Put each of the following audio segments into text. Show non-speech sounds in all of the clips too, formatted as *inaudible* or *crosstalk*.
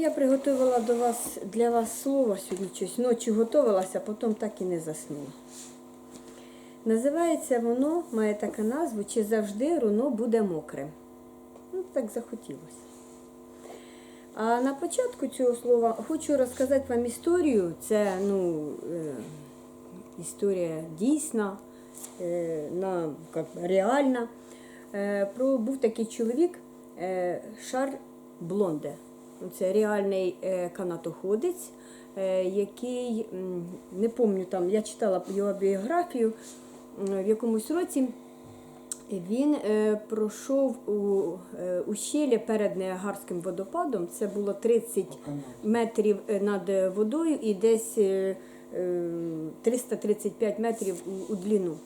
я приготувала до вас для вас слово сьогодні щось. Ночі готувалася, а потім так і не заснула. Називається воно, має таку назву, чи завжди руно буде мокрим. Ну, так захотілося. А на початку цього слова хочу розказати вам історію. Це ну, е, історія дійсна, е, на, як, реальна. Е, про, був такий чоловік е, Шарль Блонде. Це реальний е, канатоходець, е, який, не пам'ятаю, там, я читала його біографію в якомусь році. Він е, пройшов у ущелля перед Неагарським водопадом. Це було 30 метрів над водою і десь е, е, 335 метрів у, у длину.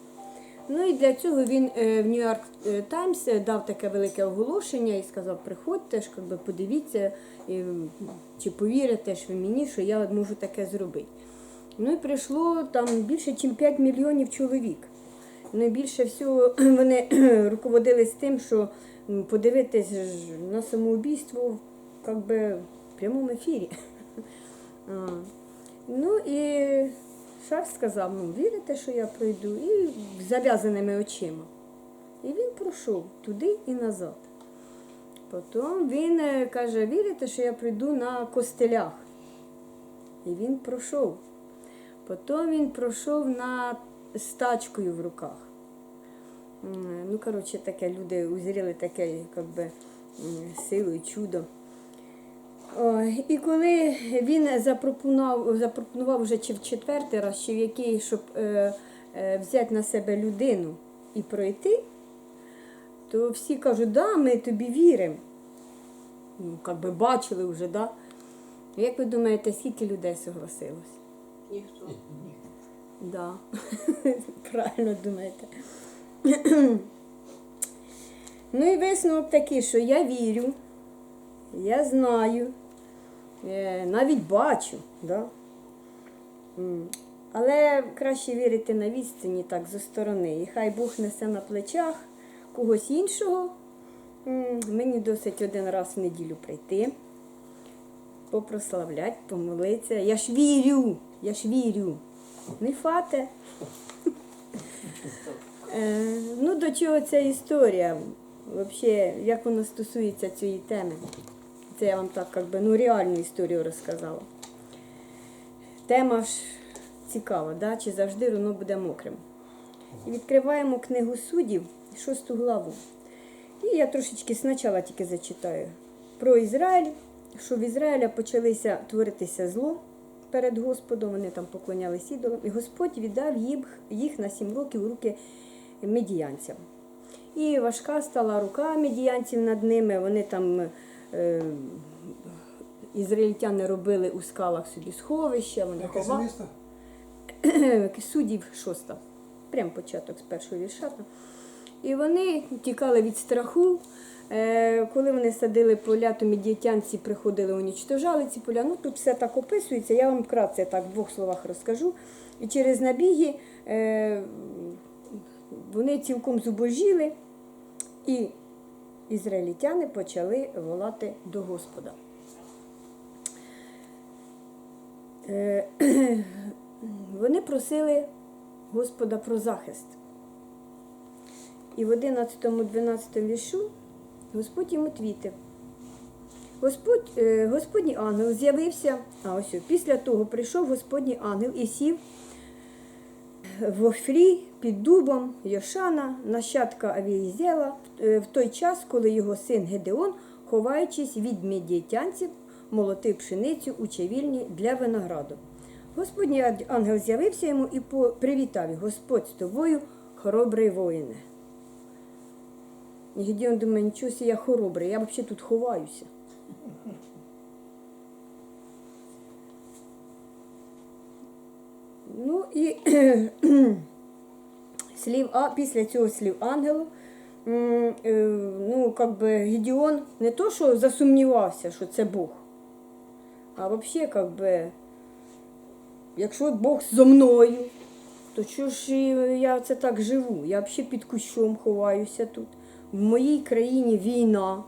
Ну і для цього він е, в Нью-Йорк е, Таймс е, дав таке велике оголошення і сказав: приходьте ж, якби подивіться, чи повірите ж ви мені, що я можу таке зробити. Ну і прийшло там більше, ніж 5 мільйонів чоловік. Найбільше всього *clears throat* вони *clears throat* руководились тим, що подивитись на самоубійство в прямому ефірі. *laughs* Ну і Шар сказав, ну вірите, що я пройду, і з зав'язаними очима. І він пройшов туди і назад. Потім він е, каже, вірите, що я прийду на костелях. І він пройшов. Потім він пройшов на з тачкою в руках. Ну, коротше, таке люди узріли таке, як би, силу і чудо. І коли він запропонував, запропонував вже чи в четвертий раз, чи в який, щоб е, е, взяти на себе людину і пройти, то всі кажуть, да, ми тобі віримо. Ну, як би бачили вже, да? Як ви думаєте, скільки людей согласилось? Ніхто. Да. *laughs* Правильно думаєте. ну і висновок такий, що я вірю, я знаю, навіть бачу, да? Але краще вірити на відстані так зі сторони. І хай Бог несе на плечах когось іншого. Мені досить один раз в неділю прийти, попрославлять, помолитися. Я ж вірю, я ж вірю. Не фате. Е, ну, до чого ця історія? Взагалі, як вона стосується цієї теми? Це я вам так, як би, ну, реальну історію розказала. Тема ж цікава, да? чи завжди воно буде мокрим. І відкриваємо книгу суддів, шосту главу. І я трошечки спочатку тільки зачитаю про Ізраїль, що в Ізраїля почалися творитися зло перед Господом, вони там поклонялись ідолам, і Господь віддав їх, на сім років у руки медіянцям. І важка стала рука медіянців над ними. Вони там ізраїльтяни робили у скалах собі сховища, вони ховали. місто? *coughs* Суддів шоста. Прям початок з першого віршата. І вони тікали від страху. Е, Коли вони садили поля, то медіатянці приходили, унічтожали ці поля. Ну тут все так описується. Я вам вкратце так в двох словах розкажу. І через набіги е, вони цілком зубожіли, і ізраїльтяни почали волати до Господа. Е, *clears throat* вони просили Господа про захист. І в 11-12 віршу Господь йому твітив. Господь, е, Господній ангел з'явився, а ось після того прийшов Господній ангел і сів в Офрі під дубом Йошана, нащадка Авіїзела, е, в той час, коли його син Гедеон, ховаючись від медіатянців, молотив пшеницю у чавільні для винограду. Господній ангел з'явився йому і привітав Господь з тобою, хоробрий воїне. І Гедеон думає, нічого я хоробрий, я взагалі тут ховаюся. Ну і слів, а після цього слів ангелу, е, ну, как би Гедеон не то, що засумнівався, що це Бог, а взагалі, как би, якщо Бог зо мною, то чого ж я це так живу? Я взагалі під кущом ховаюся тут. В моїй країні війна.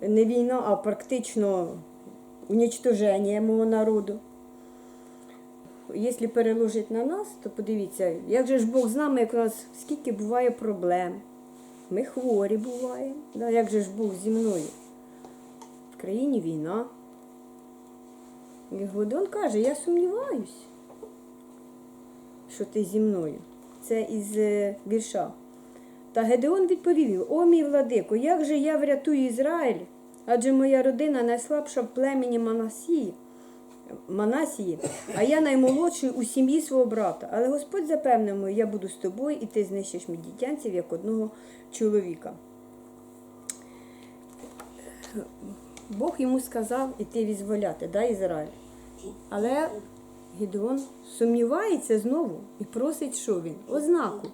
Не війна, а практично унічтоження мого народу. Якщо переложити на нас, то подивіться, як же ж Бог з нами, як у нас скільки буває проблем. Ми хворі буваємо. Да? Як же ж Бог зі мною? В країні війна. І Годон каже, я сумніваюсь, що ти зі мною. Це із е, вірша. Та Гедеон відповів: О мій владико, як же я врятую Ізраїль? Адже моя родина найслабша в племені Манасії, Манасії, а я наймолодший у сім'ї свого брата. Але Господь запевнив мене, я буду з тобою, і ти знищиш медітянців як одного чоловіка. Бог йому сказав іти визволяти, да, Ізраїль. Але Гідеон сумнівається знову і просить, що він? Ознаку.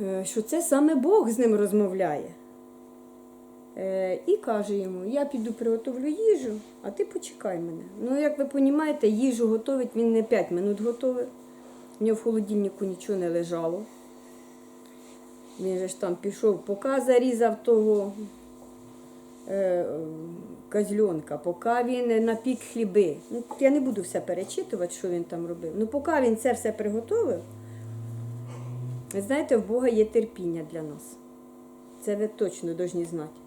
Е, Що це саме Бог з ним розмовляє. Е, І каже йому: я піду приготовлю їжу, а ти почекай мене. Ну, як ви розумієте, їжу готовить він не 5 минут готовий. У нього в холодильнику нічого не лежало. Він же ж там пішов, поки зарізав того е, козльонка, поки він напік хліби. Ну, я не буду все перечитувати, що він там робив. Ну, поки він це все приготовив, ви знаєте, в Бога є терпіння для нас. Це ви точно повинні знати.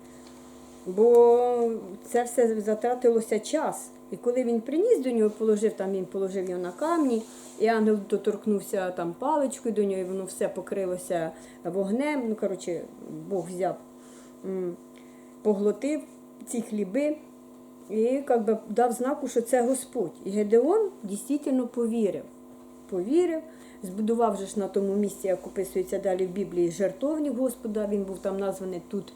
Бо це все затратилося час. І коли він приніс до нього, положив, там він положив його на камні, і ангел доторкнувся там паличкою до нього, і воно все покрилося вогнем. Ну, коротше, Бог взяв, поглотив ці хліби і як би, дав знаку, що це Господь. І Гедеон дійсно повірив. Повірив, збудував же ж на тому місці, як описується далі в Біблії, жертовник Господа. Він був там названий тут,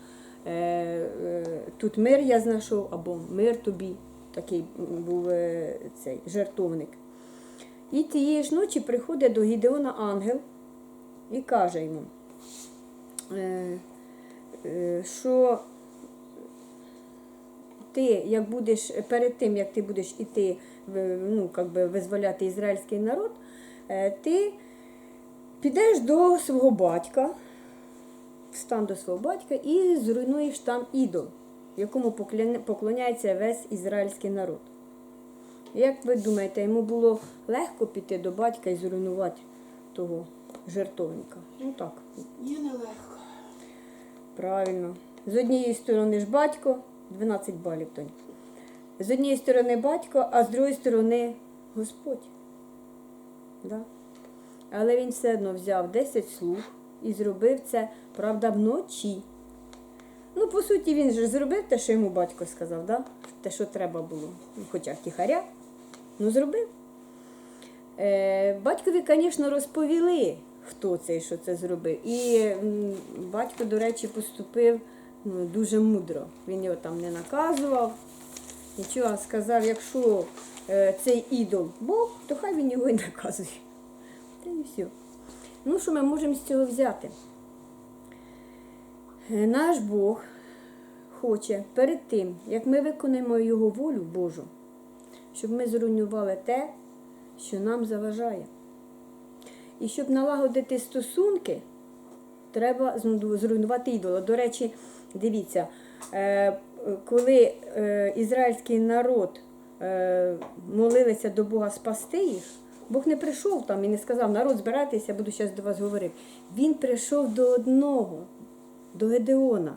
тут мир я знайшов, або мир тобі. Такий був е, цей жертовник. І тієї ж ночі приходить до Гідеона ангел і каже йому, е, е, що ти, як будеш перед тим, як ти будеш іти ну, би, визволяти ізраїльський народ, е, ти підеш до свого батька, в стан до свого батька і зруйнуєш там ідол, якому поклоняється весь ізраїльський народ. Як ви думаєте, йому було легко піти до батька і зруйнувати того жертовника? Ну так, Ні, нелегко. Правильно. З однієї сторони ж батько, 12 балів тонь. З однієї сторони батько, а з другої сторони Господь. Да? Але він все одно взяв 10 слуг і зробив це, правда, вночі. Ну, по суті, він же зробив те, що йому батько сказав, да? те, що треба було. Ну, Хоча тихаря, ну зробив. Е, батькові, звісно, розповіли, хто це і що це зробив. І батько, до речі, поступив ну, дуже мудро. Він його там не наказував, нічого, а сказав, якщо е, цей ідол Бог, то хай він його і наказує. Та і все. Ну, що ми можемо з цього взяти? Е, Наш Бог хоче перед тим, як ми виконаємо Його волю Божу, щоб ми зруйнували те, що нам заважає. І щоб налагодити стосунки, треба зруйнувати ідола. До речі, дивіться, е, коли е, ізраїльський народ молилися до Бога спасти їх, Бог не прийшов там і не сказав, народ, збирайтеся, я буду зараз до вас говорити. Він прийшов до одного, до Гедеона.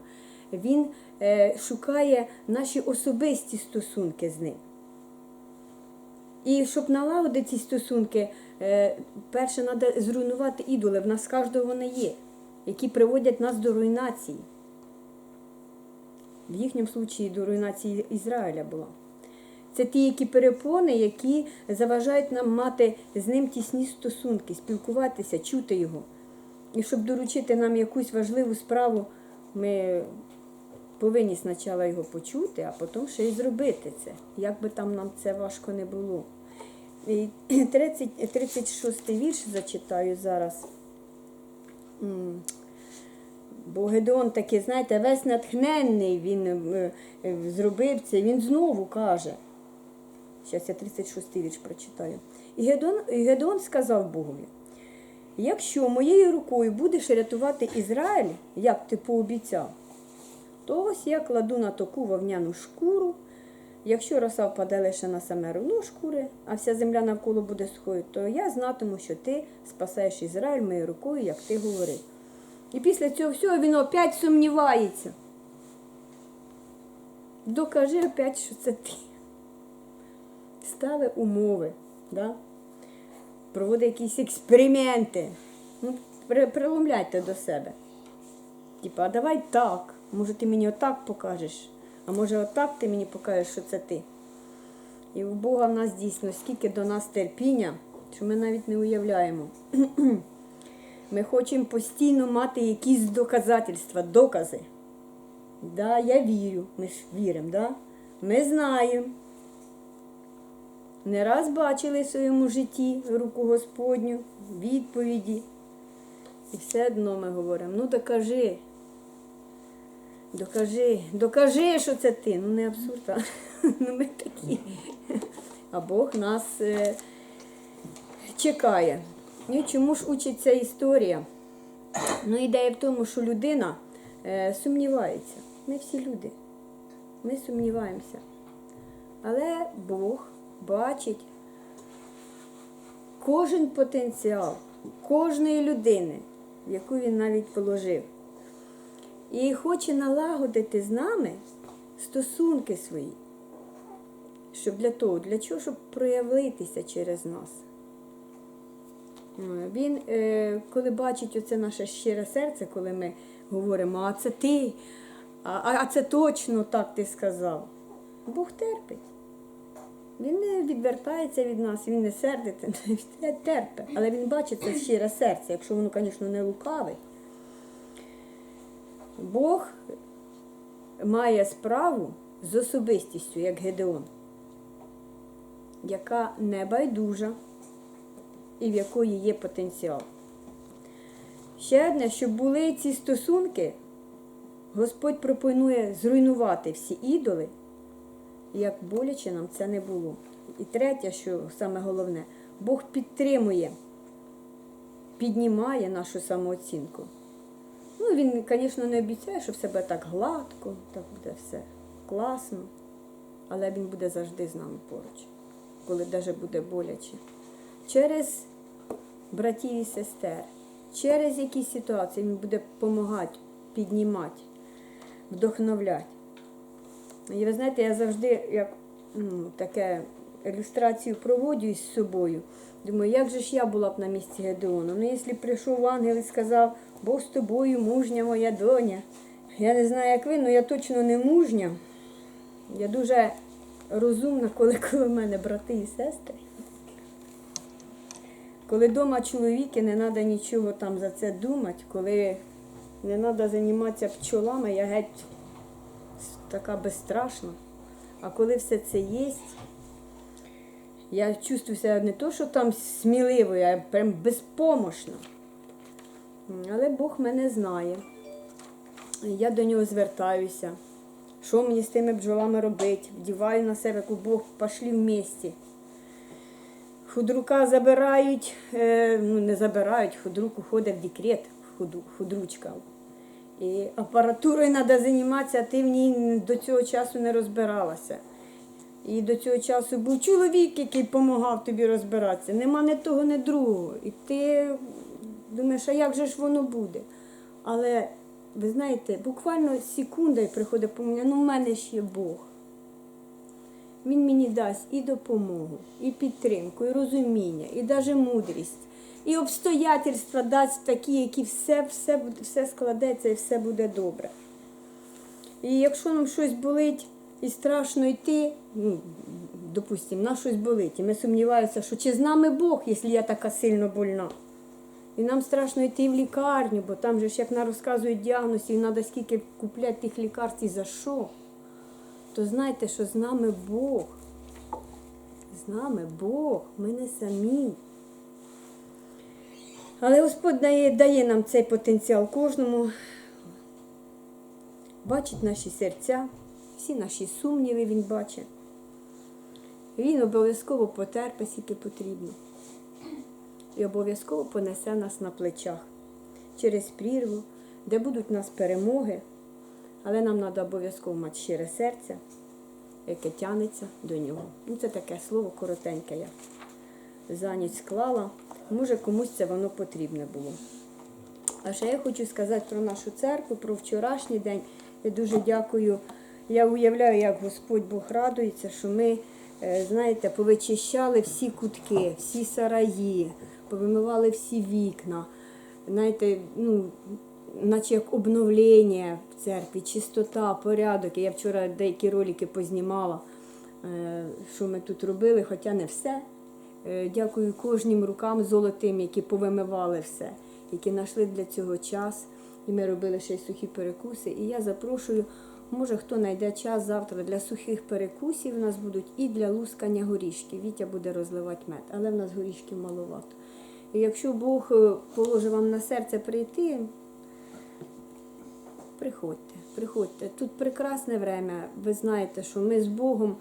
Він е, шукає наші особисті стосунки з ним. І щоб налагодити ці стосунки, е, перше треба зруйнувати ідоли. В нас кожного вони є, які приводять нас до руйнації. В їхньому случаї до руйнації Ізраїля була. Це ті, які перепони, які заважають нам мати з ним тісні стосунки, спілкуватися, чути його. І щоб доручити нам якусь важливу справу, ми повинні спочатку його почути, а потім ще й зробити це. Як би там нам це важко не було. І *clears throat* 30, 36 вірш зачитаю зараз. Бо Гедеон такий, знаєте, весь натхненний, він е, е, зробив це, він знову каже. Зараз я 36 вірш прочитаю. І Гедеон, і Гедеон сказав Богові, якщо моєю рукою будеш рятувати Ізраїль, як ти пообіцяв, то ось я кладу на таку вовняну шкуру, Якщо роса впаде лише на саме руно шкури, а вся земля навколо буде сухою, то я знатиму, що ти спасаєш Ізраїль моєю рукою, як ти говорив. І після цього всього він опять сумнівається. Докажи опять, що це ти. Стави умови, да? проводи якісь експерименти. Ну, приломляйте до себе. Типа, а давай так. Може, ти мені отак покажеш, а може отак ти мені покажеш, що це ти. І у Бога в нас дійсно скільки до нас терпіння, що ми навіть не уявляємо. *clears throat* Ми хочемо постійно мати якісь доказательства, докази. Да, я вірю, ми ж віримо, да? ми знаємо. Не раз бачили в своєму житті руку Господню, відповіді. І все одно ми говоримо, ну докажи. Докажи, докажи, що це ти. Ну не абсурд, а *laughs* ну, ми такі. А Бог нас е, чекає. І чому ж учить ця історія? Ну, ідея в тому, що людина е, сумнівається. Ми всі люди. Ми сумніваємося. Але Бог бачить кожен потенціал кожної людини, яку він навіть положив. І хоче налагодити з нами стосунки свої. Щоб для того, для чого, щоб проявитися через нас. Е, Він, е, коли бачить оце наше щире серце, коли ми говоримо, а це ти, а це точно так ти сказав. Бог терпить. Він не відвертається від нас, він не сердиться, *laughs* він терпить. Але він бачить це щире серце, якщо воно, звісно, не лукаве. Бог має справу з особистістю, як Гедеон, яка не байдужа і в якої є потенціал. Ще одне, щоб були ці стосунки, Господь пропонує зруйнувати всі ідоли, як боляче нам це не було. І третє, що саме головне, Бог підтримує, піднімає нашу самооцінку. Ну, він, звісно, не обіцяє, що все буде так гладко, так буде все класно, але він буде завжди з нами поруч, коли навіть буде боляче. Через братів і сестер, через якісь ситуації він буде допомагати, піднімати, вдохновляти. І ви знаєте, я завжди як ну, таке ілюстрацію проводжу із собою. Думаю, як же ж я була б на місці Гедеона? Ну, якщо прийшов ангел і сказав, Бог з тобою, мужня моя доня. Я не знаю, як ви, але я точно не мужня. Я дуже розумна, коли коло мене брати і сестри. Коли вдома чоловіки, не треба нічого там за це думати, коли не треба займатися пчолами, я геть така безстрашна. А коли все це є, я чувствую себе не то, що там сміливою, а прям безпомощна. Але Бог мене знає. Я до нього звертаюся. Що мені з тими бджолами робити? Вдіваю на себе, яку Бог пошли в місті. Худрука забирають, е, ну не забирають, худрук уходить в декрет, худручка. І апаратурою треба займатися, а ти в ній до цього часу не розбиралася. І до цього часу був чоловік, який допомагав тобі розбиратися. Нема ні того, ні другого. І ти думаєш, а як же ж воно буде? Але ви знаєте, буквально секунда і приходить по мене, ну в мене є Бог. Він мені дасть і допомогу, і підтримку, і розуміння, і навіть мудрість, і обстоятельства дасть такі, які все, все, все складеться і все буде добре. І якщо нам щось болить і страшно йти, ну, допустимо, нас щось болить, і ми сумніваємося, що чи з нами Бог, якщо я така сильно больна. І нам страшно йти в лікарню, бо там же ж як нам розказують діагноз, і треба скільки купляти тих лекарств і за що. То знайте, що з нами Бог. З нами Бог, ми не самі. Але Господь дає, дає нам цей потенціал кожному. Бачить наші серця, всі наші сумніви Він бачить. Він обов'язково потерпить, скільки потрібно. І обов'язково понесе нас на плечах через прірву, де будуть у нас перемоги. Але нам треба обов'язково мати щире серце яке тянеться до нього. Ну, це таке слово коротеньке я за ніч склала. Може, комусь це воно потрібне було. А ще я хочу сказати про нашу церкву, про вчорашній день. Я дуже дякую. Я уявляю, як Господь Бог радується, що ми, е, знаєте, повичищали всі кутки, всі сараї, повимивали всі вікна. Знаєте, ну, наче як обновлення в церкві, чистота, порядок. Я вчора деякі ролики познімала, е, що ми тут робили, хоча не все. Е, Дякую кожнім рукам золотим, які повимивали все, які знайшли для цього час. І ми робили ще й сухі перекуси. І я запрошую, може хто знайде час завтра для сухих перекусів. У нас будуть і для лускання горішків. Вітя буде розливати мед, але в нас горішків маловато. І якщо Бог е, положить вам на серце прийти, приходьте, приходьте. Тут прекрасне время. Ви знаєте, що ми з Богом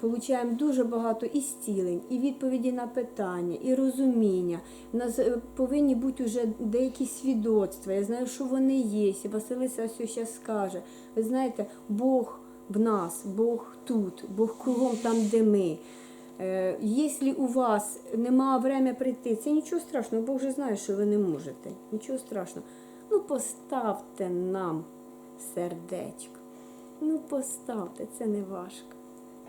получаємо дуже багато і зцілень, і відповіді на питання, і розуміння. У нас е, повинні бути вже деякі свідоцтва. Я знаю, що вони є. Василиса все ще скаже. Ви знаєте, Бог в нас, Бог тут, Бог кругом там, де ми. Е, Якщо у вас нема время прийти, це нічого страшного, Бог вже знає, що ви не можете. Нічого страшного. Ну, поставте нам сердечко. Ну, поставте, це не важко.